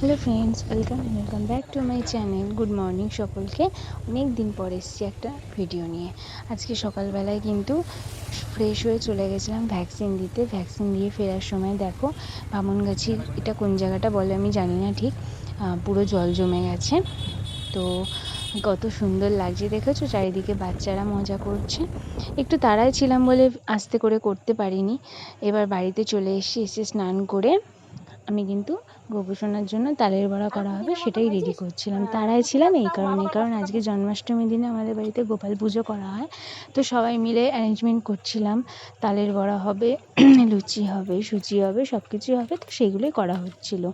Hello friends, welcome welcome back to my channel. Good morning সকলকে। অনেক দিন পর এসেছি একটা ভিডিও নিয়ে। আজকে সকালবেলায় কিন্তু ফ্রেশ হয়ে চলে গেছিলাম ভ্যাকসিন দিতে। ভ্যাকসিন দিয়ে ফেরার সময় দেখো বামনগাছির এটা কোন জায়গাটা বলে আমি জানি না ঠিক। পুরো জল জমে গেছে। তো কত সুন্দর লাগছে। দেখেছ? চারিদিকে বাচ্চারা মজা করছে। একটু তাড়ায় ছিলাম বলে আস্তে করে করতে পারিনি। এবার বাড়িতে চলে এসে এসে স্নান করে আমি কিন্তু গোপুসোনার জন্য তালের বড়া করা হবে, সেটাই রেডি করছিলাম। তারাই ছিলাম এই কারণে, কারণ আজকে জন্মাষ্টমীর দিনে আমাদের বাড়িতে গোপাল পুজো করা হয়। তো সবাই মিলে অ্যারেঞ্জমেন্ট করছিলাম, তালের বড়া হবে, লুচি হবে, সুজি হবে সব কিছুই হবে, তো সেইগুলোই করা হচ্ছিল।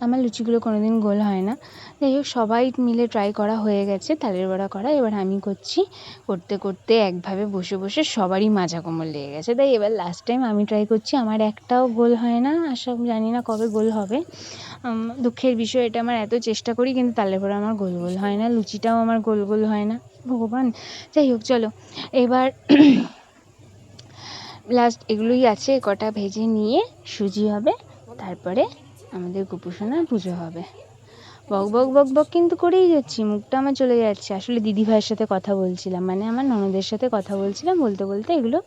আমার লুচিগুলো কোনোদিন গোল হয় না। যাই হোক, সবাই মিলে ট্রাই করা হয়ে গেছে, তালের বড়া করা। এবার আমি করছি, করতে করতে একভাবে বসে বসে সবারই মাজা কোমর লেগে গেছে। তাই এবার লাস্ট টাইম আমি ট্রাই করছি, আমার একটাও গোল হয় না। আশা, জানি না কবে গোল হবে। দুঃখের বিষয় এটা, আমার এত চেষ্টা করি, কিন্তু তালের বড়া আমার গোল গোল হয় না। লুচিটাও আমার গোল গোল হয় না। ভগবান! যাই হোক, চলো। এবার লাস্ট এগুলোই আছে, কটা ভেজে নিয়ে সুজি হবে, তারপরে আমাদের গোপুসোনার পুজো হবে। বক বক বক বক কিন্তু করেই যাচ্ছি, মুখটা আমার চলে যাচ্ছে। আসলে দিদি ভাইয়ের সাথে কথা বলছিলাম মানে আমার ননদের সাথে কথা বলছিলাম, বলতে বলতে এগুলো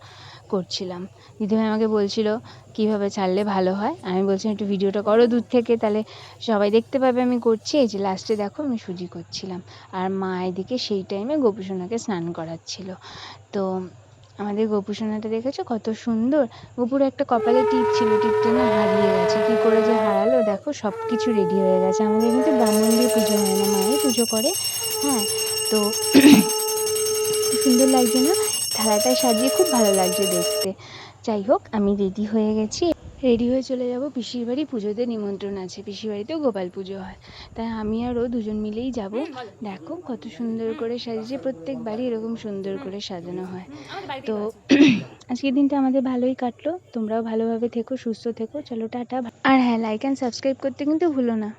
করছিলাম। দিদিভাই আমাকে বলছিল, কীভাবে ছাড়লে ভালো হয়? আমি বলছিলাম একটু ভিডিওটা করো দূর থেকে, তাহলে সবাই দেখতে পাবে আমি করছি। এই যে লাস্টে দেখো আমি সুজি করছিলাম। আর মা এদিকে সেই টাইমে গোপুসোনাকে স্নান করাচ্ছিল। তো আমাদের গোপুসোনাটা দেখেছ? কত সুন্দর। গপুর একটা কপালে টিপ ছিল, টিপটা না হারিয়ে গেছে। কী করে যে হারালো? দেখো সব কিছু রেডি হয়ে গেছে। আমাদের কিন্তু ব্রাহ্মণ দিয়ে পুজো হয় না, মায়ের পুজো করে। হ্যাঁ তো সুন্দর লাগছে না? থালাটা সাজিয়ে খুব ভালো লাগছে দেখতে। যাই হোক, আমি রেডি হয়ে গেছি। রেডি হয়ে চলে যাব। পিসির বাড়ি পুজোতে নিমন্ত্রণ আছে। পিসির বাড়িতেও গোপাল পুজো হয়। তাই আমি আর ও দুজন মিলেই যাব। দেখো কত সুন্দর করে সাজিয়েছে প্রত্যেক বাড়ি এরকম সুন্দর করে সাজানো হয়। তো আজকের দিনটা আমাদের ভালোই কাটলো। তোমরাও ভালোভাবে থেকো সুস্থ থেকো। চলো টাটা। আর হ্যাঁ লাইক অ্যান্ড সাবস্ক্রাইব করতে কিন্তু ভুলো না।